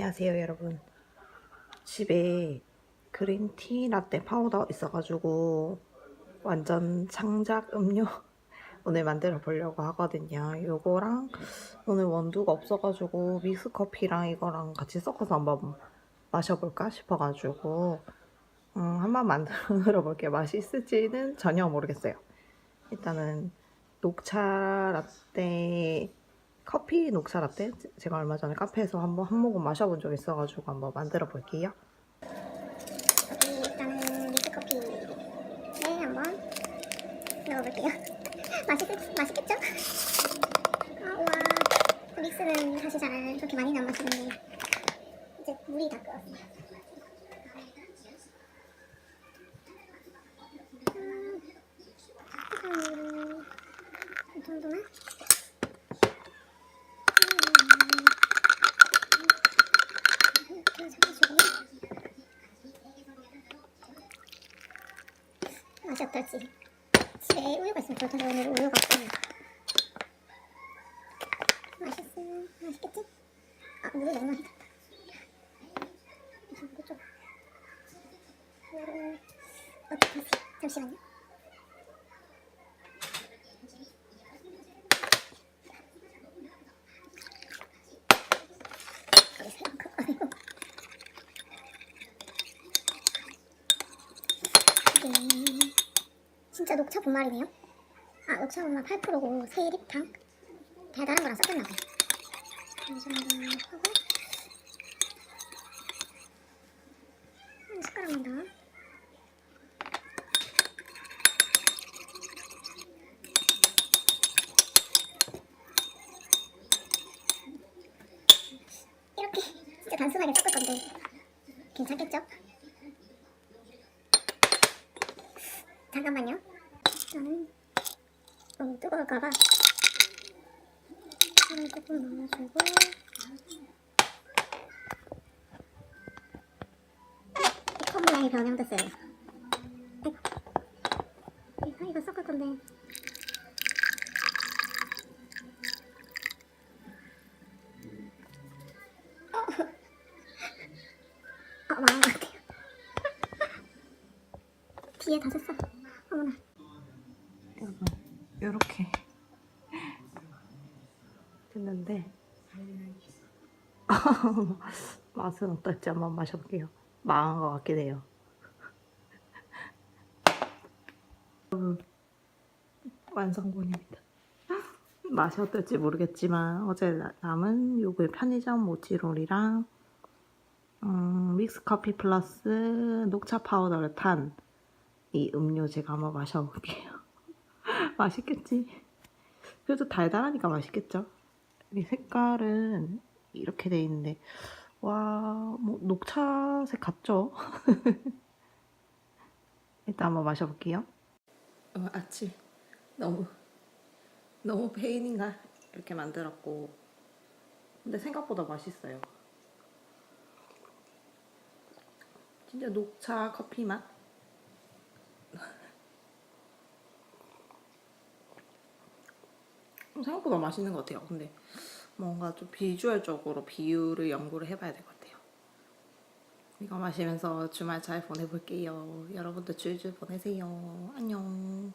안녕하세요 여러분. 집에 그린티 라떼 파우더 있어가지고 완전 창작 음료 오늘 만들어 보려고 하거든요. 요거랑 오늘 원두가 없어가지고 믹스커피랑 이거랑 같이 섞어서 한번 마셔볼까 싶어가지고 음, 한번 만들어 볼게요. 맛이 있을지는 전혀 모르겠어요. 일단은 녹차 라떼 커피 녹차 라떼 제가 얼마 전에 카페에서 한번 한 모금 마셔본 적 있어가지고 한번 만들어 볼게요. 넣어볼게요. 맛있, 맛있겠죠? 아, 우와. 믹스는 사실 잘 그렇게 많이는 안 마시는데 이제 물이 다 끓었어요. 음, 이 정도만? 음, 이렇게 해가지고 맛이 어떨지 집에 우유가 있으면 좋을 텐데 오늘 우유가 없어요 맛있으면 맛있겠지? 아 물이 너무 많이 탔다 이거 좀 물을 어떡하지? 잠시만요 진짜 녹차 분말이네요. 아 녹차 분말 8%고 세립탕 달달한 거랑 섞였나 봐요. 이 정도 하고 한 숟가락만 더. 이렇게 진짜 단순하게 섞을 건데 괜찮겠죠? 잠깐만요. 저는 너무 뜨거울까봐 물을 조금 넣어주고 이컵 모양이 변형됐어요. 아이고. 이거, 섞을 건데 어, 망한 것 같아요. 뒤에 다 샜어. 이렇게 됐는데 맛은 어떨지 한번 마셔볼게요. 망한 것 같긴 해요. 여러분 완성본입니다. 맛이 어떨지 모르겠지만 어제 나- 남은 요거 편의점 모찌롤이랑 음, 믹스 커피 플러스 녹차 파우더를 탄 이 음료 제가 한번 마셔볼게요. 맛있겠지? 그래도 달달하니까 맛있겠죠? 이 색깔은 이렇게 돼 있는데 와, 뭐 녹차색 같죠? 일단 한번 마셔볼게요. 어, 아침 너무 너무 페인인가 이렇게 만들었고 근데 생각보다 맛있어요. 진짜 녹차 커피 맛? 생각보다 맛있는 것 같아요. 근데 뭔가 좀 비주얼적으로 비율을 연구를 해봐야 될 것 같아요. 이거 마시면서 주말 잘 보내볼게요. 여러분도 줄줄 보내세요. 안녕.